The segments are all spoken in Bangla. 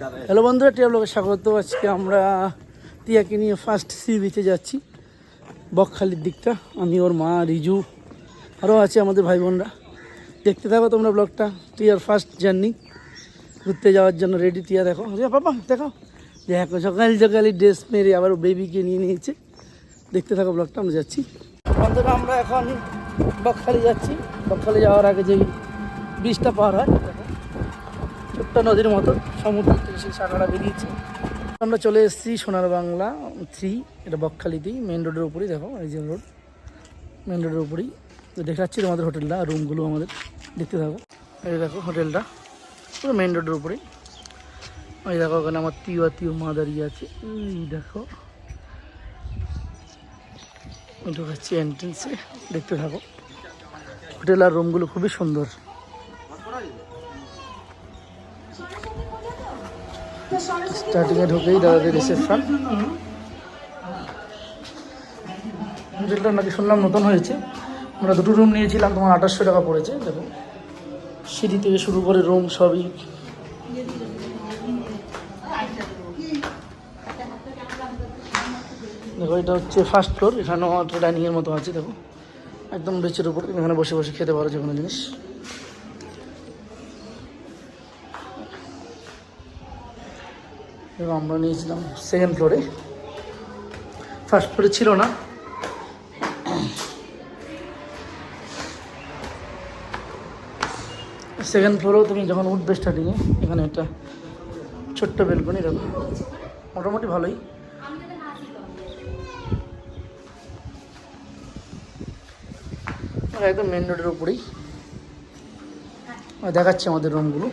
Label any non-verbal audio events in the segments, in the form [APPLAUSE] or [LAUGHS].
হ্যালো বন্ধুরা টিয়া ব্লগে স্বাগত। আজকে আমরা টিয়াকে নিয়ে ফার্স্ট সি বিচে যাচ্ছি, বকখালির দিকটা। আমি, ওর মা, রিজু আরও আছে আমাদের ভাই বোনরা। দেখতে থাকো তোমরা ব্লগটা টিয়ার ফার্স্ট জার্নি ঘুরতে যাওয়ার জন্য রেডি টিয়া দেখো। রে বাবা, দেখো। দেখো, সকাল সকালে ড্রেস মেরে আবার বেবিকে নিয়ে নিয়েছে। দেখতে থাকো ব্লগটা, আমরা যাচ্ছি। বন্ধুরা, আমরা এখন বকখালি যাচ্ছি। বকখালি যাওয়ার আগে যেই বীজটা পার হয় ছোট্ট নদীর মতো সমুদ্র থেকে সেই শাখাটা বেরিয়েছে। আমরা চলে এসেছি সোনার বাংলা থ্রি, এটা বকখালিতেই মেন রোডের উপরেই দেখো যে রোড মেন রোডের উপরেই। তো দেখাচ্ছি তোমাদের হোটেলটা রুমগুলো আমাদের, দেখতে থাকো। এই দেখো হোটেলটা, পুরো মেন রোডের উপরেই। ওই দেখো ওখানে আমার তিও তিও মা দাঁড়িয়ে আছে। এই দেখো। ঢুকাচ্ছি এন্ট্রেন্সে দেখতে থাকো। হোটেল আর রুমগুলো খুবই সুন্দর। স্টার্টিংয়ে ঢুকেই দাদাদের রিসেপশন হোটেলটা নাকি শুনলাম নতুন হয়েছে। আমরা দুটো রুম নিয়েছিলাম, তোমার আঠাশশো টাকা পড়েছে, দেখো। সিঁড়ি থেকে শুরু করে রুম সবই। দেখো, এটা হচ্ছে ফার্স্ট ফ্লোর এখানেও একটা ডাইনিংয়ের মতো আছে, দেখো। একদম বেচের উপর এখানে বসে বসে খেতে পারো যে কোনো জিনিস। এবং আমরা নিয়েছিলাম সেকেন্ড ফ্লোরে ফার্স্ট ফ্লোরে ছিল না। সেকেন্ড ফ্লোরেও তুমি যখন উঠবে স্টার্টিংয়ে এখানে একটা ছোট্ট বেলকনি দেখো। মোটামুটি ভালোই। একদম মেন রোডের উপরেই। দেখাচ্ছে আমাদের রুমগুলো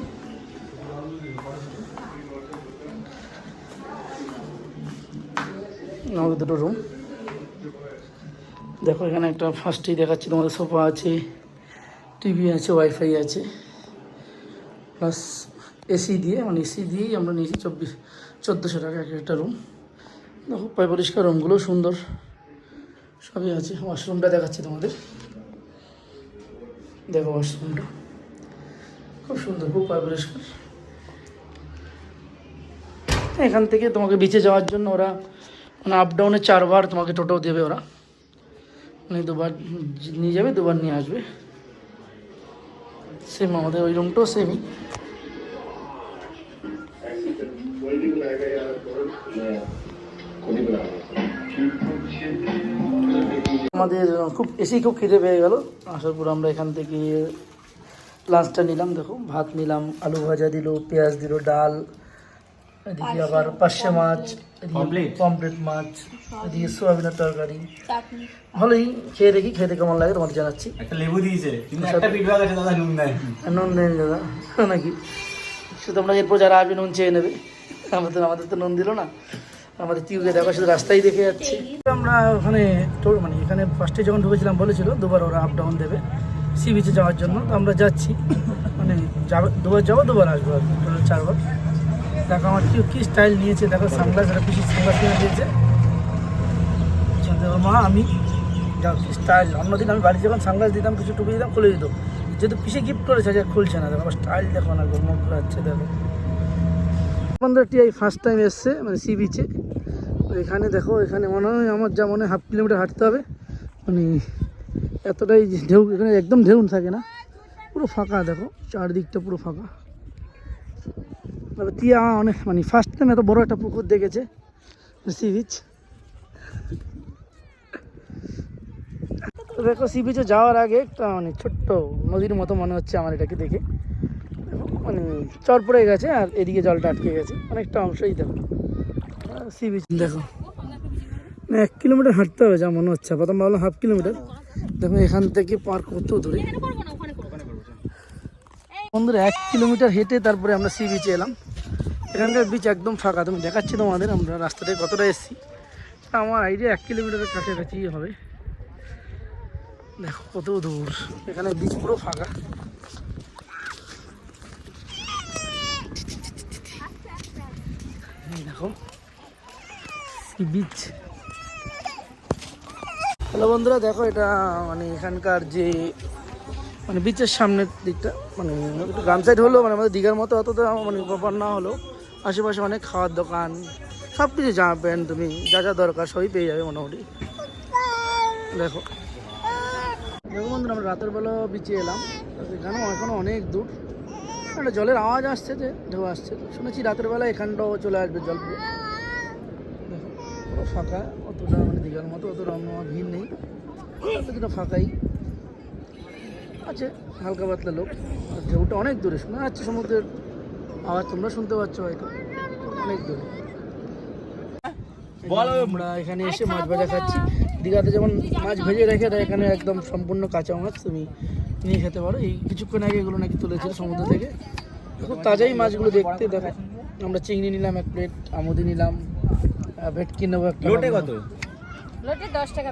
আমাদের দুটো রুম দেখো, এখানে একটা ফার্স্টেই দেখাচ্ছি, তোমাদের সোফা আছে টিভি আছে ওয়াইফাই আছে। প্লাস এসি দিয়ে মানে এসি দিয়েই আমরা নিয়েছি চব্বিশ, চোদ্দোশো টাকা এক একটা রুম দেখো পায় পরিষ্কার রুমগুলো সুন্দর। সবই আছে। ওয়াশরুমটা দেখাচ্ছি তোমাদের। দেখো ওয়াশরুমটা খুব সুন্দর, খুব পায় পরিষ্কার। এখান থেকে তোমাকে বিচে যাওয়ার জন্য ওরা মানে আপ ডাউনে চারবার তোমাকে টোটো দেবে ওরা মানে দুবার নিয়ে যাবে দুবার নিয়ে আসবে সেম আমাদের ওই রুমটাও সেমই আমাদের খুব এসেই খুব খিদে পেয়ে গেল আসার পর আমরা এখান থেকে লাঞ্চটা নিলাম দেখো ভাত নিলাম আলু ভাজা দিল পেঁয়াজ দিল ডাল এদিকে আবার পার্শে মাছ পমপ্লেট মাছ এদিকে সোয়াবিনের তরকারি। ভালোই খেয়ে দেখি খেতে কেমন লাগে তোমাদের জানাচ্ছি। একটা লেবু দিয়েছে কিন্তু একটা ফিডব্যাক আছে দাদা নুন দেয়। নুন দেন দাদা [LAUGHS] নাকি? শুধু তোমরা এরপর যারা আসবে নুন চেয়ে নেবে। আমাদের আমাদের তো নুন দিল না। আমাদের টিউকে দেখো শুধু রাস্তায় দেখে যাচ্ছে। আমরা ওখানে মানে এখানে ফার্স্টে যখন ঢুকেছিলাম বলেছিল দুবার ওরা আপ ডাউন দেবে সি বিচে যাওয়ার জন্য। তো আমরা যাচ্ছি। মানে যাবে দুবার যাব দুবার আসব আর চারবার। দেখো আমার কি কী স্টাইল নিয়েছে, দেখো সানগ্লাস একটা পিসি সানগ্লাস কিনে দিয়েছে। ওর মা, আমি যাও স্টাইল অন্যদিন আমি বাড়ি যখন সানগ্লাস দিতাম, কিছু টুপি দিতাম, খুলে দিত যেহেতু পিসে গিফট করেছে যে খুলছে না। দেখো স্টাইল দেখো না মুখ ঘুরাচ্ছে দেখো। বন্ধুরা টিআই ফার্স্ট টাইম এসছে মানে সি বিচে এখানে দেখো, এখানে মনে হয় আমার যা মনে হাফ কিলোমিটার হাঁটতে হবে। মানে এতটাই ঢেউ, এখানে একদম ঢেউ থাকে না। পুরো ফাঁকা, দেখো, চারদিকটা পুরো ফাঁকা। তবে টিয়া অনেক মানে ফার্স্ট টাইম এত বড় একটা পুকুর দেখেছে। সি বিচ তো দেখো সি বিচে যাওয়ার আগে একটা মানে ছোট্ট নদীর মতো মনে হচ্ছে আমার এটাকে দেখে। মানে চর পড়ে গেছে আর এদিকে জলটা আটকে গেছে। অনেকটা অংশই দেখো। সি বিচ দেখো এক কিলোমিটার হাঁটতে হবে যা মনে হচ্ছে। প্রথম ভাবলাম হাফ কিলোমিটার। দেখো, এখান থেকে পার্ক কত দূরে? বন্ধুরা, এক কিলোমিটার হেঁটে তারপরে আমরা সি বিচে এলাম। এখানকার বিচ একদম ফাঁকা। তুমি দেখাচ্ছি তোমাদের, আমরা রাস্তাটায় কতটা এসেছি। আমার আইডিয়া এক কিলোমিটারের কাছাকাছি হবে। দেখো কত দূর। এখানে বিচ পুরো ফাঁকা। দেখো বিচ হ্যালো বন্ধুরা, দেখো এটা মানে এখানকার যে মানে বিচের সামনের দিকটা মানে একটু গ্রাম সাইড হলো মানে আমাদের দীঘার মতো অতটা মানে প্রপার না হলো আশেপাশে অনেক খাওয়ার দোকান সব কিছু জামা প্যান্ট তুমি, যা যা দরকার সবই পেয়ে যাবে মোটামুটি। দেখো। দেখো বন্ধুরা, আমরা রাতের বেলা বিচে এলাম। এখানেও এখনও অনেক দূর। একটা জলের আওয়াজ আসছে যে, ঢেউ আসছে। শুনেছি রাতের বেলা এখানটাও চলে আসবে জল পুরো ফাঁকা, অতটা মানে দীঘার মতো অত রমরমা ভিড় নেই। ফাঁকাই। আছে হালকা পাতলা লোক। আর ঢেউটা অনেক দূরে শোনা যাচ্ছে সমুদ্রের আওয়াজ তোমরা শুনতে পাচ্ছ হয়তো। অনেক দূরে। বলো। আমরা এখানে এসে মাছ ভাজা খাচ্ছি। দীঘাতে যেমন মাছ ভেজে রেখে দেয় এখানে একদম সম্পূর্ণ কাঁচা মাছ তুমি নিয়ে খেতে পারো। এই কিছুক্ষণ আগে এগুলো নাকি তুলেছিল সমুদ্র থেকে। খুব তাজাই মাছগুলো দেখতে দেখো। আমরা চিংড়ি নিলাম এক প্লেট আমুদি নিলাম ভেটকি নেব একটা লোটে কত? লোটে দশ টাকা